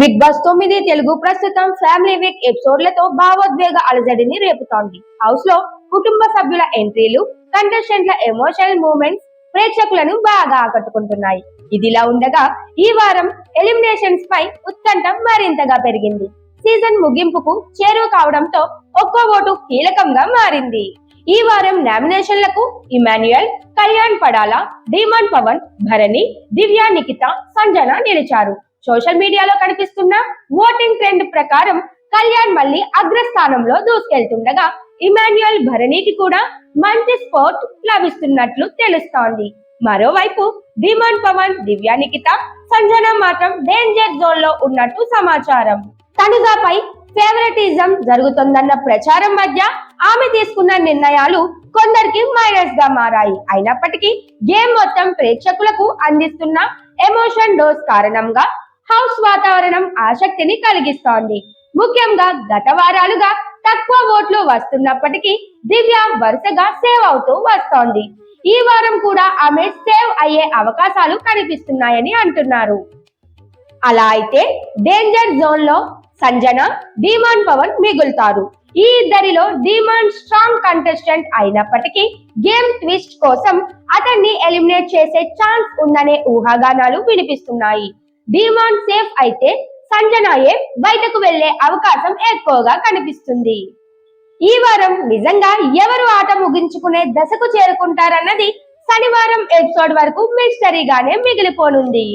Big boss తొమ్మిది తెలుగు ప్రస్తుతం family week ఎపిసోడ్లతో భావోద్వేగ అలజడిని రేపుతోంది. హౌస్లో కుటుంబ సభ్యుల ఎంట్రీలు కంటెస్టెంట్ల ఎమోషనల్ మూమెంట్స్ ప్రేక్షకులను బాగా ఆకట్టుకుంటున్నాయి. ఇదిలా ఉండగా ఈ వారం ఎలిమినేషన్స్ పై ఉత్కంఠ మరింతగా పెరిగింది. సీజన్ ముగింపుకు చేరువ కావడంతో ఒక్కో ఓటు కీలకంగా మారింది. ఈ వారం నామినేషన్లకు ఇమాన్యుయల్ కళ్యాణ్ పడాల డిమాండ్ పవన్ భరణి దివ్య నిఖిత సంజన నిలిచారు. సోషల్ మీడియాలో కనిపిస్తున్న ఓటింగ్ ట్రెండ్ ప్రకారం కళ్యాణ్ మళ్ళీ అగ్రస్థానంలో దూసుకెళ్తుండగా ఇమాన్యుయల్ భరణికి కూడా మంచి స్పోర్ట్ లభిస్తున్నట్లు తెలుస్తోంది. మరోవైపు డిమాండ్ పవన్ దివ్యా నిఖిత సంజన మాత్రం డేంజర్ జోన్లో ఉన్నట్టు సమాచారం. తనుజాపై ఫేవరెటిజం జరుగుతుందన్న ప్రచారం మధ్య ఆమె తీసుకున్న నిర్ణయాలు కొందరికి మైనస్గా మారాయి. అయినప్పటికీ గేమ్ మొత్తం ప్రేక్షకులకు అందిస్తున్న ఎమోషన్ డోస్ కారణంగా హౌస్ వాతావరణం ఆసక్తిని కలిగిస్తోంది. ముఖ్యంగా గత వారాలుగా తక్కువ ఓట్లు వస్తున్నప్పటికీ దివ్య వరుసగా సేవ్ అవుతూ వస్తోంది. ఈ వారం కూడా ఆమె సేవ్ అయ్యే అవకాశాలు కనిపిస్తున్నాయని అంటున్నారు. అలా అయితే డేంజర్ జోన్లో సంజన డిమాండ్ పవన్ మిగులుతారు. ఈ ఇద్దరిలో డిమాండ్ స్ట్రాంగ్ కంటెస్టెంట్ అయినప్పటికీ గేమ్ ట్విస్ట్ కోసం అతన్ని ఎలిమినేట్ చేసే ఛాన్స్ ఉందనే ఊహాగానాలు వినిపిస్తున్నాయి. డిమాండ్ సేఫ్ అయితే సంజనాయే బయటకు వెళ్ళే అవకాశం ఎక్కువగా కనిపిస్తుంది. ఈ వారం నిజంగా ఎవరు ఆట ముగించుకునే దశకు చేరుకుంటారన్నది శనివారం ఎపిసోడ్ వరకు మిస్టరీగానే మిగిలిపోనుంది.